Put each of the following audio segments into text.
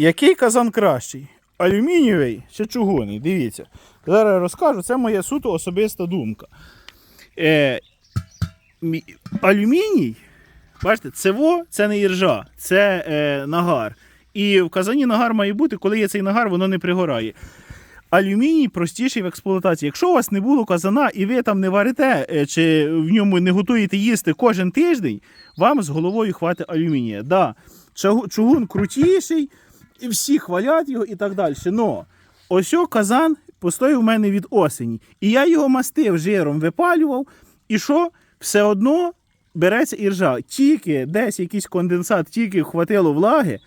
Який казан кращий? Алюмінієвий чи чугунний? Дивіться. Зараз я розкажу, це моя суто особиста думка. Е, мі- алюміній, бачите, цево це не іржа, це е, нагар. І в казані нагар має бути, коли є цей нагар, воно не пригорає. Алюміній простіший в експлуатації. Якщо у вас не було казана і ви там не варите е, чи в ньому не готуєте їсти кожен тиждень, вам з головою хватить алюмінія. Да, чугун крутіший, і всі хвалять його і так далі. Но ось казан постояв у мене від осені. І я його мастив жиром, випалював. І що? Все одно береться іржа. Тільки десь якийсь конденсат, тільки хватило влаги,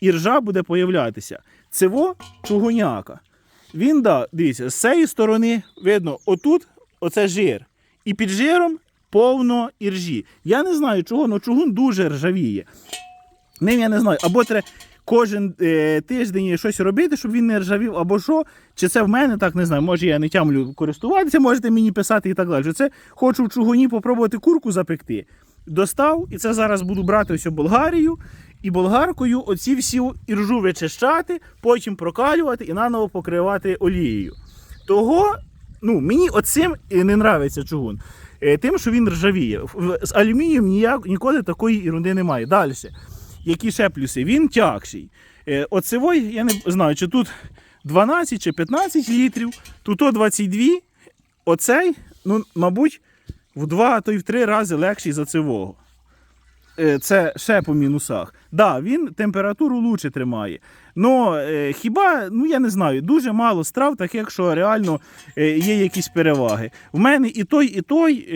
іржа буде появлятися. Цево чугуняка. Він, да, дивіться, з цієї сторони видно, отут оце жир. І під жиром повно іржі. Я не знаю чого, але чугун дуже ржавіє. Ним я не знаю, або треба кожен е, тиждень щось робити, щоб він не ржавів, або що. Чи це в мене так не знаю. Може я не тямлю користуватися, можете мені писати і так далі. Це хочу в чугуні попробувати курку запекти. Достав, і це зараз буду брати ось Болгарію. І болгаркою оці всі іржу вичищати, потім прокалювати і наново покривати олією. Того, ну, мені оцим не нравиться чугун. Е, Тим, що він ржавіє. З алюмінієм ніяк, ніколи такої ерунди немає. Далі. Які ще плюси? Він тягший. Е, Оцевой, я не знаю, чи тут 12 чи 15 літрів, тут о 22. Оцей, ну, мабуть, в два, а то й в три рази легший за цивого. Е, Це ще по мінусах. Да, він температуру лучше тримає. Но е, хіба, ну я не знаю, дуже мало страв, таких, що реально е, є якісь переваги. В мене і той, і той.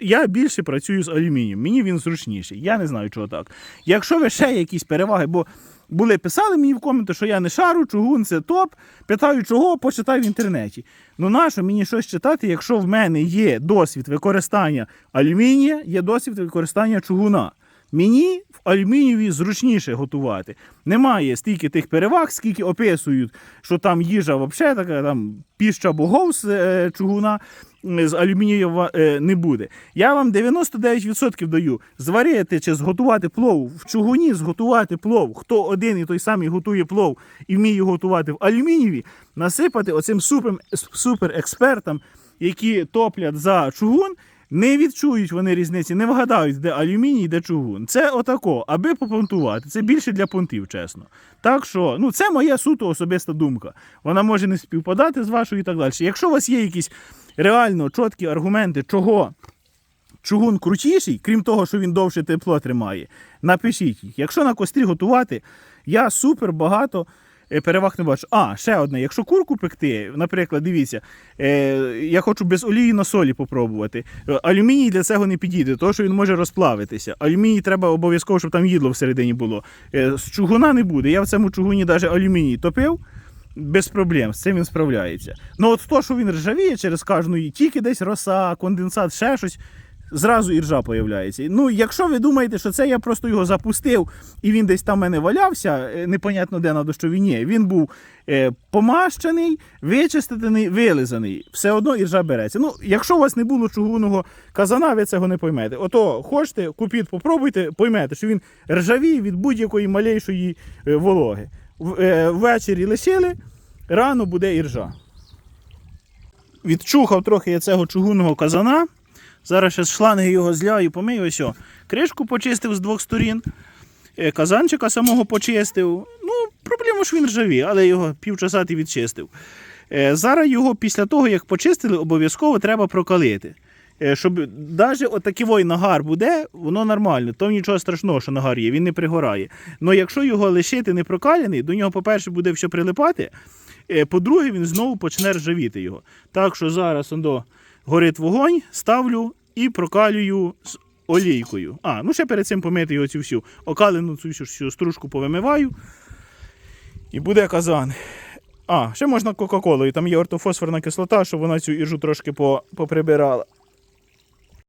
Я більше працюю з алюмінієм. Мені він зручніший. Я не знаю, чого так. Якщо ви ще якісь переваги, бо були писали мені в коменти, що я не шару, чугун це топ. Питаю, чого, почитай в інтернеті. Ну нащо мені щось читати, якщо в мене є досвід використання алюмінія, є досвід використання чугуна. Мені в алюмінієві зручніше готувати. Немає стільки тих переваг, скільки описують, що там їжа взагалі така, там піща богов з е, чугуна з алюмінієва е, не буде. Я вам 99% даю зварити чи зготувати плов в чугуні, зготувати плов. Хто один і той самий готує плов і вміє готувати в алюмінієві, насипати оцим супер, суперекспертам, які топлять за чугун. Не відчують вони різниці, не вгадають, де алюміній, де чугун. Це отако, аби попонтувати. Це більше для понтів, чесно. Так що, ну це моя суто особиста думка. Вона може не співпадати з вашою і так далі. Якщо у вас є якісь реально чіткі аргументи, чого чугун крутіший, крім того, що він довше тепло тримає, напишіть їх. Якщо на кострі готувати, я супер багато. Е, Переваг не бачу. А, ще одне. Якщо курку пекти, наприклад, дивіться, е, я хочу без олії на солі попробувати. Е, Алюміній для цього не підійде, тому що він може розплавитися. Алюміній треба обов'язково, щоб там їдло всередині було. З чугуна не буде. Я в цьому чугуні навіть алюміній топив. Без проблем, з цим він справляється. Ну от то, що він ржавіє через кожну, тільки десь роса, конденсат, ще щось, зразу іржа появляється. Ну, якщо ви думаєте, що це я просто його запустив і він десь там в мене валявся, е, непонятно де на дощові, ні, він був е, помащений, вичистений, вилизаний. Все одно іржа береться. Ну, якщо у вас не було чугунного казана, ви цього не поймете. Ото хочете, купіть, попробуйте, поймете, що він ржавіє від будь-якої малейшої е, вологи. Ввечері лишили, рано буде іржа. Відчухав трохи я цього чугунного казана. Зараз ще шланги його зляю, помию ось. Кришку почистив з двох сторін. е, Казанчика самого почистив. Ну, проблема, що він ржаві, але його півчаса ти відчистив. Е, Зараз його після того, як почистили, обов'язково треба прокалити. Е, Щоб навіть отакий нагар буде, воно нормально, то нічого страшного, що нагар є, він не пригорає. Але якщо його лишити не прокаляний, до нього, по-перше, буде все прилипати. По-друге, він знову почне ржавіти його. Так що зараз ондо, горить вогонь, ставлю і прокалюю з олійкою. А, ну ще перед цим помити його всю окалену цю всю стружку повимиваю. І буде казан. А, ще можна Кока-Колою, там є ортофосфорна кислота, щоб вона цю іржу трошки поприбирала.